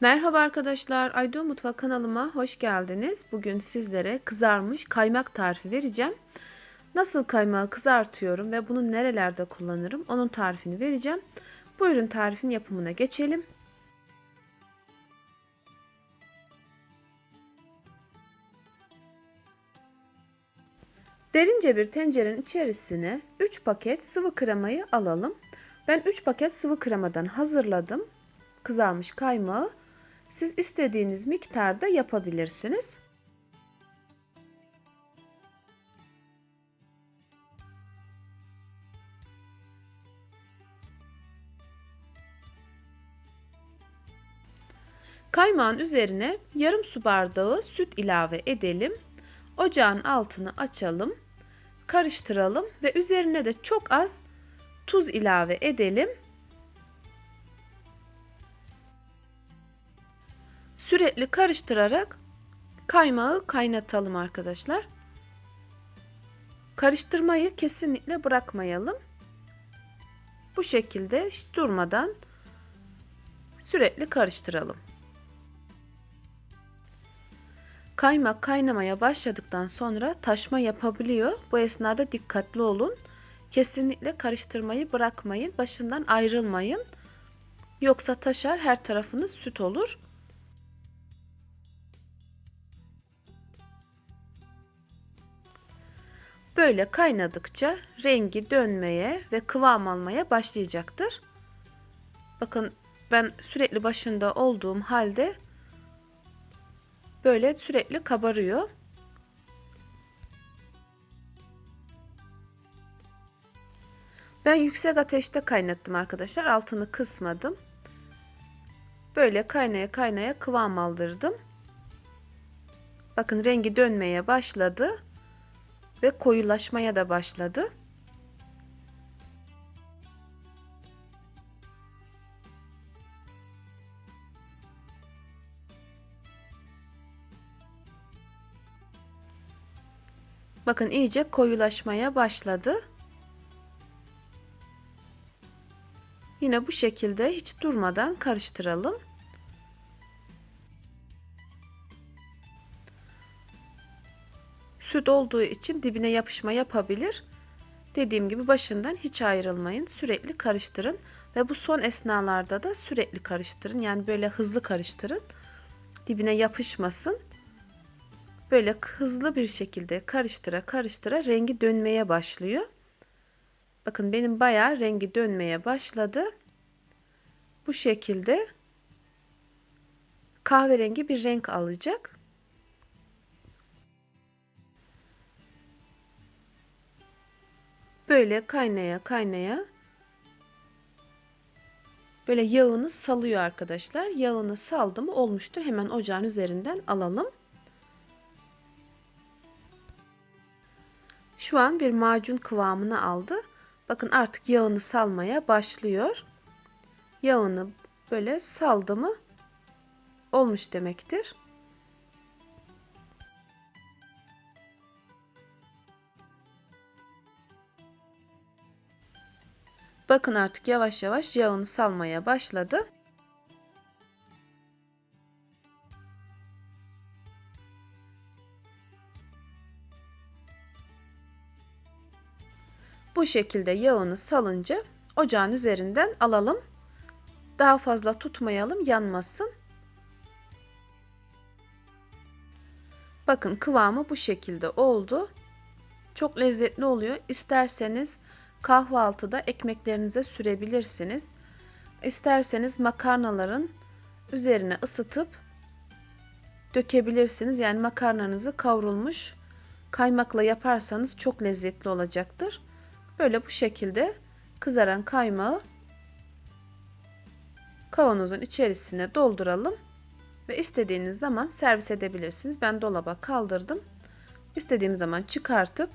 Merhaba arkadaşlar, Aydo Mutfak kanalıma hoş geldiniz. Bugün sizlere kızarmış kaymak tarifi vereceğim. Nasıl kaymağı kızartıyorum ve bunu nerelerde kullanırım onun tarifini vereceğim. Buyurun tarifin yapımına geçelim. Derince bir tencerenin içerisine 3 paket sıvı kremayı alalım. Ben 3 paket sıvı kremadan hazırladım kızarmış kaymağı. Siz istediğiniz miktarda yapabilirsiniz. Kaymağın üzerine yarım su bardağı süt ilave edelim. Ocağın altını açalım. Karıştıralım ve üzerine de çok az tuz ilave edelim. Sürekli karıştırarak kaymağı kaynatalım arkadaşlar. Karıştırmayı kesinlikle bırakmayalım. Bu şekilde hiç durmadan sürekli karıştıralım. Kaymak kaynamaya başladıktan sonra taşma yapabiliyor. Bu esnada dikkatli olun. Kesinlikle karıştırmayı bırakmayın. Başından ayrılmayın. Yoksa taşar her tarafınız süt olur. Böyle kaynadıkça rengi dönmeye ve kıvam almaya başlayacaktır. Bakın ben sürekli başında olduğum halde böyle sürekli kabarıyor. Ben yüksek ateşte kaynattım arkadaşlar. Altını kısmadım. Böyle kaynaya kaynaya kıvam aldırdım. Bakın rengi dönmeye başladı ve koyulaşmaya da başladı. Bakın iyice koyulaşmaya başladı. Yine bu şekilde hiç durmadan karıştıralım. Süt olduğu için dibine yapışma yapabilir. Dediğim gibi başından hiç ayrılmayın. Sürekli karıştırın ve bu son esnalarda da sürekli karıştırın. Yani böyle hızlı karıştırın. Dibine yapışmasın. Böyle hızlı bir şekilde karıştıra karıştıra rengi dönmeye başlıyor. Bakın benim bayağı rengi dönmeye başladı. Bu şekilde kahverengi bir renk alacak. Böyle kaynaya kaynaya böyle yağını salıyor arkadaşlar. Yağını saldı mı olmuştur. Hemen ocağın üzerinden alalım. Şu an bir macun kıvamını aldı. Bakın artık yağını salmaya başlıyor. Yağını böyle saldı mı olmuş demektir. Bakın artık yavaş yavaş yağını salmaya başladı. Bu şekilde yağını salınca ocağın üzerinden alalım. Daha fazla tutmayalım yanmasın. Bakın kıvamı bu şekilde oldu. Çok lezzetli oluyor. İsterseniz kahvaltıda ekmeklerinize sürebilirsiniz. İsterseniz makarnaların üzerine ısıtıp dökebilirsiniz. Yani makarnanızı kavrulmuş kaymakla yaparsanız çok lezzetli olacaktır. Böyle bu şekilde kızaran kaymağı kavanozun içerisine dolduralım ve istediğiniz zaman servis edebilirsiniz. Ben dolaba kaldırdım. İstediğim zaman çıkartıp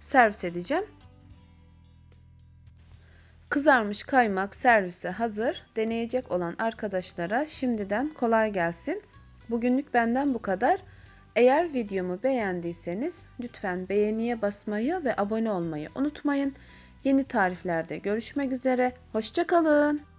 servis edeceğim. Kızarmış kaymak servise hazır. Deneyecek olan arkadaşlara şimdiden kolay gelsin. Bugünlük benden bu kadar. Eğer videomu beğendiyseniz lütfen beğeniye basmayı ve abone olmayı unutmayın. Yeni tariflerde görüşmek üzere. Hoşçakalın.